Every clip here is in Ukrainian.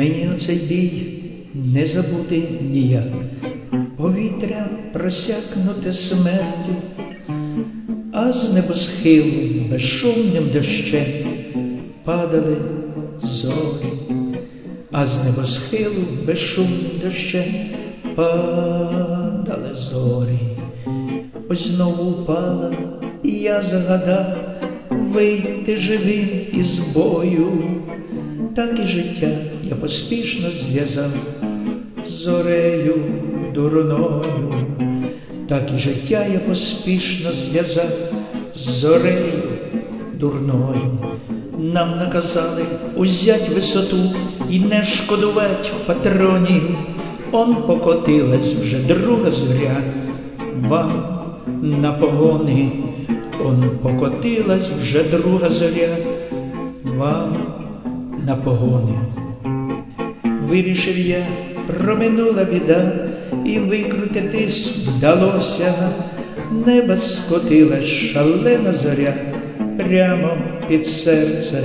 Мені оцей бій не забути ніяк, повітря просякнуте смертю, а з небосхилу безшумним дощем падали зорі, а з небосхилу безшумним дощем падали зорі. Ось знову упала, і я загадав вийти живим із бою, так і життя я поспішно зв'язав з зорею дурною, так і життя я поспішно зв'язав з зорею дурною. Нам наказали узять висоту і не шкодувать патронів. Он покотилась вже друга зоря вам на погони, он покотилась вже друга зоря вам на погони. Вирішив я, проминула біда, і викрутитись вдалося. Неба скотилась шалена зоря прямо під серце,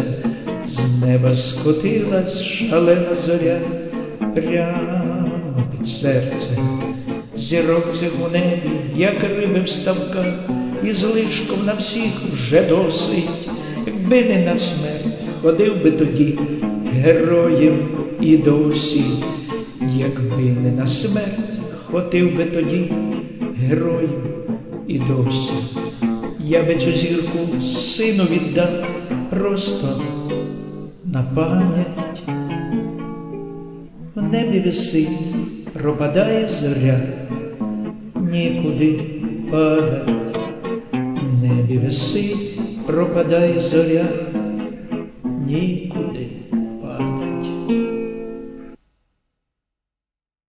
з неба скотилась шалена зоря прямо під серце. Зірок цих у небі, як риби в ставках, і злишком на всіх вже досить, якби не на смерть, ходив би тоді героєм і досі, якби не на смерть, ходив би тоді героєм і досі. Я би цю зірку сину віддав просто на пам'ять. В небі висить, пропадає зоря, нікуди падать. В небі висить, пропадає зоря, に行くで。